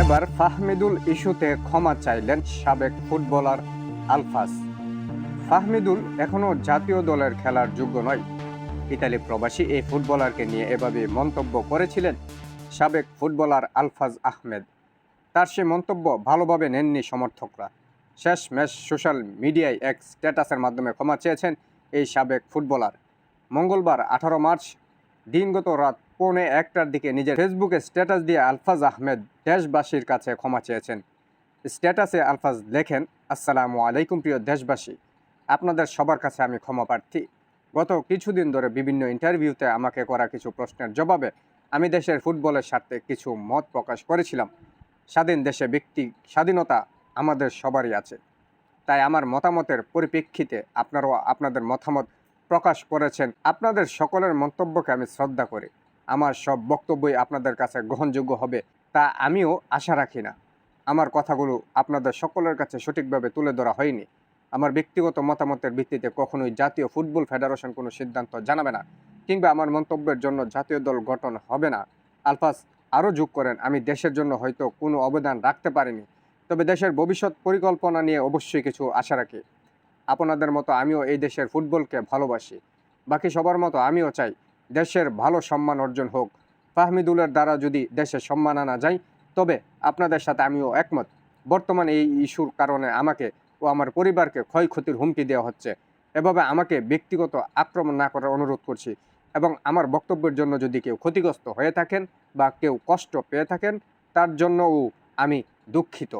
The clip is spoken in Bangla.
এবার ফাহমিদুল ইস্যুতে ক্ষমা চাইলেন সাবেক ফুটবলার আলফাস ফাহমিদুল এখনও জাতীয় দলের খেলার যোগ্য নয়। ইতালি প্রবাসী এই ফুটবলারকে নিয়ে এভাবে মন্তব্য করেছিলেন সাবেক ফুটবলার আলফাজ আহমেদ। তার সে মন্তব্য ভালোভাবে নেননি সমর্থকরা। শেষ ম্যাচ সোশ্যাল মিডিয়ায় এক স্ট্যাটাসের মাধ্যমে ক্ষমা চেয়েছেন এই সাবেক ফুটবলার। মঙ্গলবার আঠারো মার্চ, দিনগত রাত পৌনে একটার দিকে নিজের ফেসবুকে স্ট্যাটাস দিয়ে আলফাজ আহমেদ দেশবাসীর কাছে ক্ষমা চেয়েছেন। স্ট্যাটাসে আলফাজ লেখেন, আসসালামু আলাইকুম প্রিয় দেশবাসী। আপনাদের সবার কাছে আমি ক্ষমা প্রার্থী। গত কিছুদিন ধরে বিভিন্ন ইন্টারভিউতে আমাকে করা কিছু প্রশ্নের জবাবে আমি দেশের ফুটবলের স্বার্থে কিছু মত প্রকাশ করেছিলাম। স্বাধীন দেশে ব্যক্তি স্বাধীনতা আমাদের সবারই আছে। তাই আমার মতামতের পরিপ্রেক্ষিতে আপনারাও আপনাদের মতামত প্রকাশ করেছেন। আপনাদের সকলের মন্তব্যকে আমি শ্রদ্ধা করি। আমার সব বক্তব্যই আপনাদের কাছে গ্রহণযোগ্য হবে, তা আমিও আশা রাখি না। আমার কথাগুলো আপনাদের সকলের কাছে সঠিকভাবে তুলে ধরা হয়নি। আমার ব্যক্তিগত মতামতের ভিত্তিতে কখনোই জাতীয় ফুটবল ফেডারেশন কোনো সিদ্ধান্ত জানাবে না, কিংবা আমার মন্তব্যের জন্য জাতীয় দল গঠন হবে না। আলফাস, আরও যোগ করেন, আমি দেশের জন্য হয়তো কোনো অবদান রাখতে পারিনি, তবে দেশের ভবিষ্যৎ পরিকল্পনা নিয়ে অবশ্যই কিছু আশা রাখি। আপনাদের মতো আমিও এই দেশের ফুটবলকে ভালোবাসি। বাকি সবার মতো আমিও চাই দেশের ভালো সম্মান অর্জন হোক। ফাহমিদুলের দ্বারা যদি দেশে সম্মান আনা যায়, তবে আপনাদের সাথে আমিও একমত। বর্তমান এই ইস্যুর কারণে আমাকে ও আমার পরিবারকে ক্ষয়ক্ষতির হুমকি দেওয়া হচ্ছে। এভাবে আমাকে ব্যক্তিগত আক্রমণ না করার অনুরোধ করছি এবং আমার বক্তব্যের জন্য যদি কেউ ক্ষতিগ্রস্ত হয়ে থাকেন বা কেউ কষ্ট পেয়ে থাকেন, তার জন্যও আমি দুঃখিত।